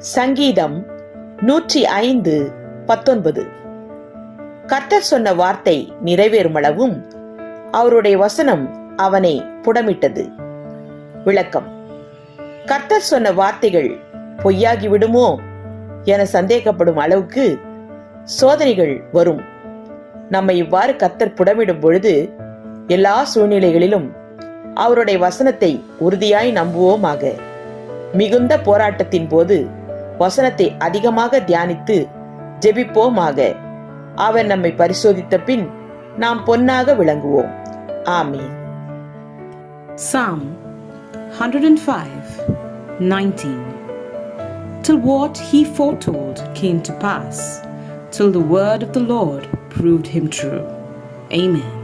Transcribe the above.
சங்கீதம் நூற்றி ஐந்து பத்தொன்பது. கர்த்தர் சொன்ன வார்த்தை நிறைவேறுமளவும் அவருடைய வசனம் அவனை புடமிட்டது. விளக்கம். கர்த்தர் சொன்ன வார்த்தைகள் பொய்யாகி விடுமோ என சந்தேகப்படும் அளவுக்கு சோதனைகள் வரும். நம்மை இவ்வாறு கத்தர் புடமிடும் பொழுது எல்லா சூழ்நிலைகளிலும் அவருடைய வசனத்தை உறுதியாய் நம்புவோமாக. மிகுந்த போராட்டத்தின் போது வசனத்தை அதிகமாக தியானித்து ஜெபிப்போமாக அவர் நம்மை பரிசோதித்த பின் நாம் பொன்னாக விளங்குவோம் ஆமீன் Psalm 105 19 Till what he foretold came to pass, till the word of the Lord proved him true. Amen.